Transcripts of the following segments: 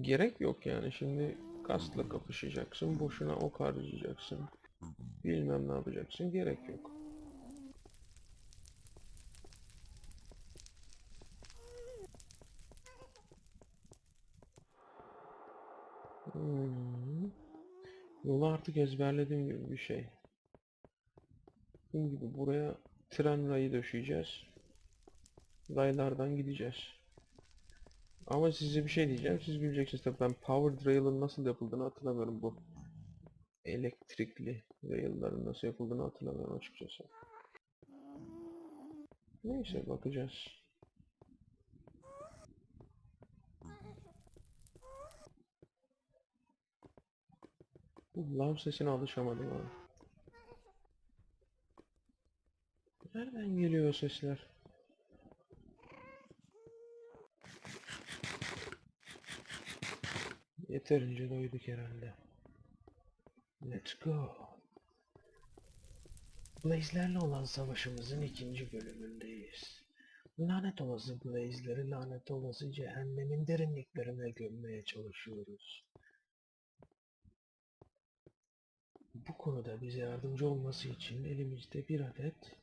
Gerek yok yani şimdi kasla kapışacaksın, boşuna ok harcayacaksın. Bilmem ne yapacaksın, gerek yok. Hmm. Yolu artık ezberlediğim gibi bir şey. Dediğim gibi buraya tren rayı döşeyeceğiz. Raylardan gideceğiz. Ama size bir şey diyeceğim. Siz bileceksiniz tabii ben powered rail'ın nasıl yapıldığını hatırlamıyorum bu. Elektrikli rail'ların nasıl yapıldığını hatırlamıyorum açıkçası. Neyse bakacağız. Bu lav sesine alışamadım ha. Nereden geliyor o sesler? Yeterince doyduk herhalde. Let's go. Blaze'lerle olan savaşımızın ikinci bölümündeyiz. Lanet olası Blaze'leri lanet olası cehennemin derinliklerine gömmeye çalışıyoruz. Bu konuda bize yardımcı olması için elimizde bir adet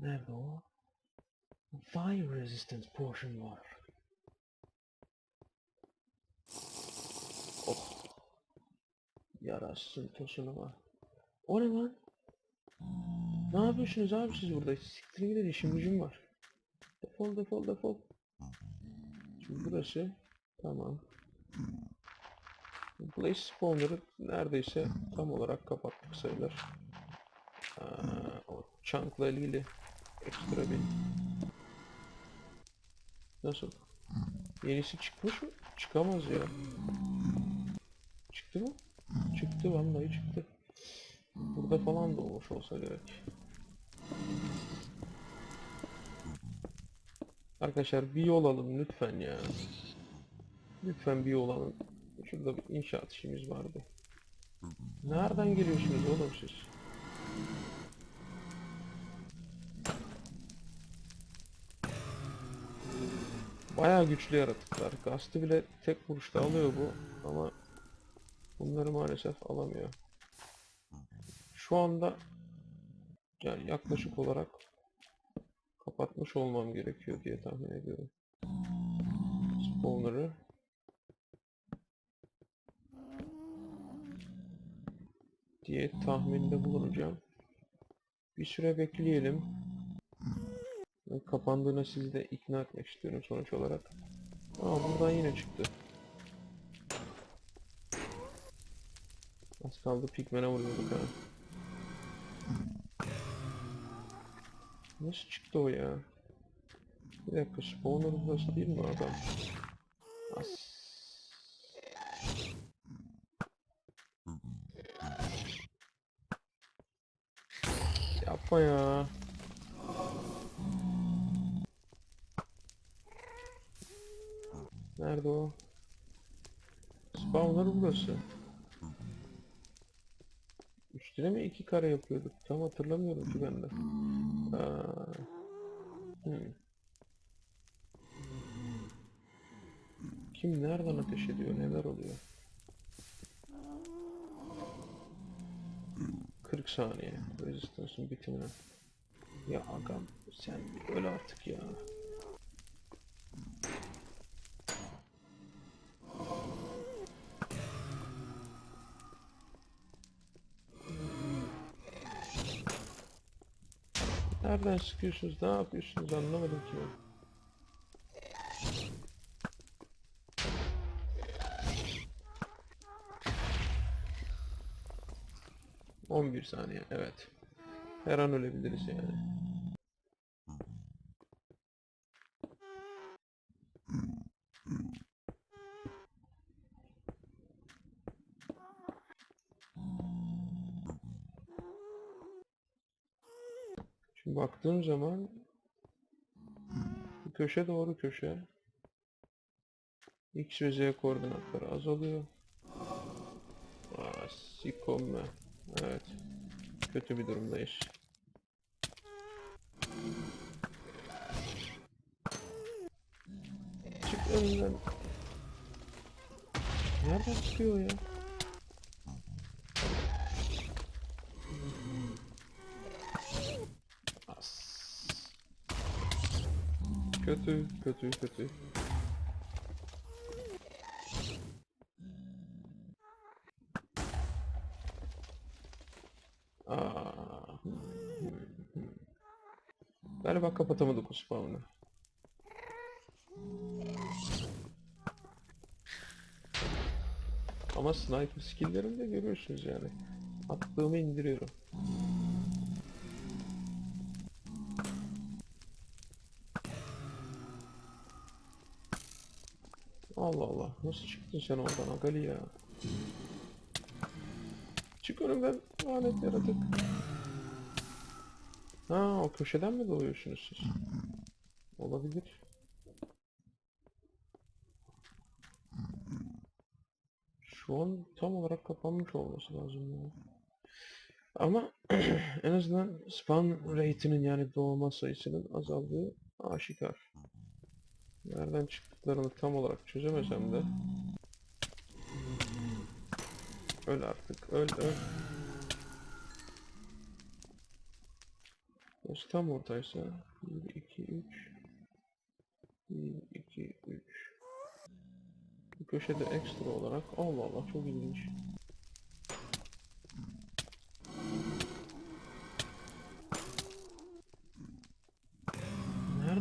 nerede o? Fire Resistance Potion var. Yarasın tosunu var. O ne lan? Ne yapıyorsunuz abi siz burada? Siktirin gidin işim gücüm var. Defol defol defol. Şimdi burası. Tamam. Blaze spawner'ı neredeyse tam olarak kapattık sayılır. Aa, o chunk'la ilgili ekstra bir... Nasıl? Yenisi çıkmış mı? Çıkamaz ya. Çıktı mı? Çıktı vallahi çıktı. Burada falan da olmuş olsa gerek. Arkadaşlar bir yol alın lütfen ya. Lütfen bir yol alın. Şurada bir inşaat işimiz vardı. Nereden geliyorsunuz oğlum siz? Bayağı güçlü yaratıklar. Gast'ı bile tek vuruşta alıyor bu ama bunları maalesef alamıyor. Şu anda yani yaklaşık olarak kapatmış olmam gerekiyor diye tahmin ediyorum. Spawner'ı. diye tahminde bulunacağım. Bir süre bekleyelim. Kapandığına sizi de ikna etmek istiyorum sonuç olarak. Aa buradan yine çıktı. Az kaldı pigmene vuruyorduk ha. Nasıl çıktı o ya? Bir dakika spawner burası değil mi adam? As. Yapma ya. Nerede o? Spawner burası. Üstüne mi iki kare yapıyorduk? Tam hatırlamıyorum ki ben de. Aa. Hmm. Kim nereden ateş ediyor? Neler oluyor? 40 saniye. Resistance'ın bitimine. Ya agam sen öl artık ya. Nereden sıkıyorsunuz? Ne yapıyorsunuz? Anlamadım ki. On bir saniye, evet. Her an ölebiliriz yani. Şimdi baktığım zaman köşe doğru köşe. X ve Z koordinatları azalıyor. Aa, sikomme. Evet. Kötü bir durumdayız. Çık önümden. Nereden çıkıyor ya? Kötü, kötü, kötü. Aa. Galiba kapatamadık o spawn'ı. Ama sniper skill'lerimi de görüyorsunuz yani. Attığımı indiriyorum. Allah Allah. Nasıl çıktın sen oradan Agali ya? Çık önümden lanet yaratık. Ha o köşeden mi doğuyorsunuz siz? Olabilir. Şu an tam olarak kapanmış olması lazım ya. Ama en azından spawn rate'inin yani doğma sayısının azaldığı aşikar. Nereden çıktıklarını tam olarak çözemesem de Öl artık, öl öl. Burası tam ortaysa 1, 2, 3 1, 2, 3 Bu köşede ekstra olarak Allah Allah çok ilginç.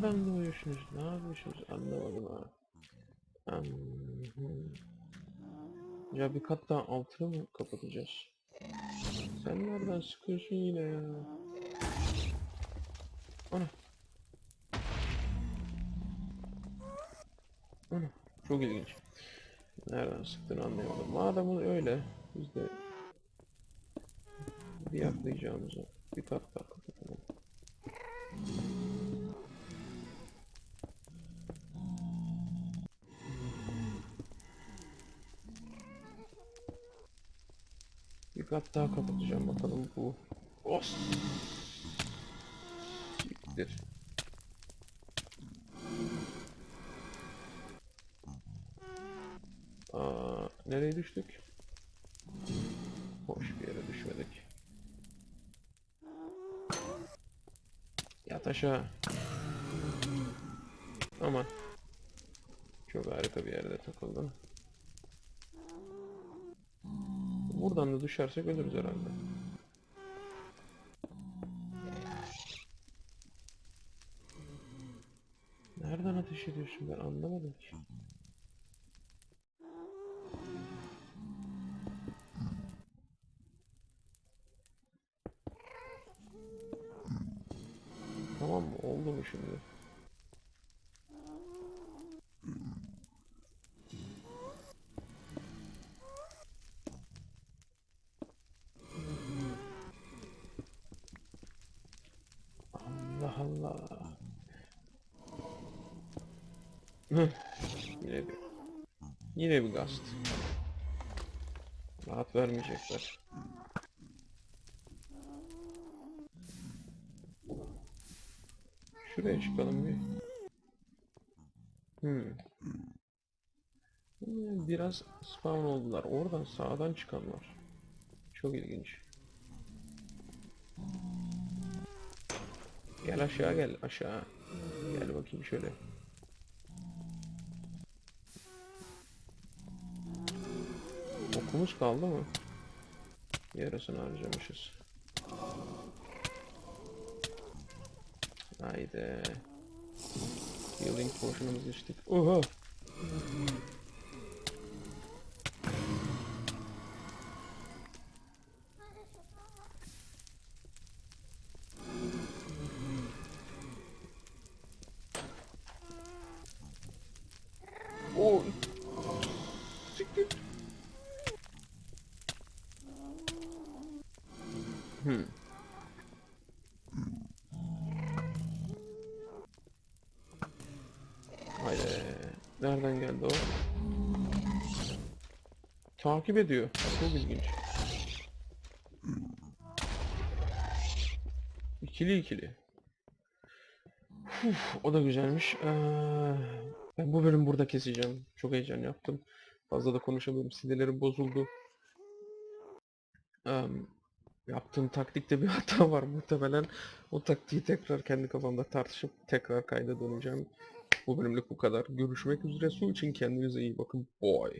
Nereden doğuyorsunuz? Ne yapıyorsunuz? Anlamadım ha. Ya bir kat daha altını mı kapatacağız? Sen nereden sıkıyorsun yine ya? Ana. Ana. Çok ilginç. Nereden sıktığını anlayamadım. Madem öyle biz de bir yaklayacağımızı bir kat daha Bir kat daha kapatacağım bakalım bu. Os. Siktir. Aa, nereye düştük? Hoş bir yere düşmedik. Yat aşağı. Aman. Çok harika bir yerde takıldın. Buradan da düşersek ölürüz herhalde. Nereden ateş ediyorsun ben anlamadım ki. Tamam? Oldu mu şimdi? Allah Allah. Yine bir Yine bir gast. Rahat vermeyecekler. Şuraya çıkalım bir. Hmm, Biraz spawn oldular. Oradan sağdan çıkanlar. Çok ilginç. Gel aşağı gel aşağı. Gel bakayım şöyle. Okumuz kaldı mı? Yarısını harcamışız. Haydi. Healing potion'ımızı içtik. Oha! Nereden geldi o? Takip ediyor. Çok ilginç. İkili ikili. Uf, o da güzelmiş. Ee, ben bu bölüm burada keseceğim. Çok heyecan yaptım. Fazla da konuşamıyorum. Sinirlerim bozuldu. Em, yaptığım taktikte bir hata var muhtemelen. O taktiği tekrar kendi kafamda tartışıp tekrar kayda döneceğim. Bu bölümlük bu kadar. Görüşmek üzere. Su için kendinize iyi bakın. Boy.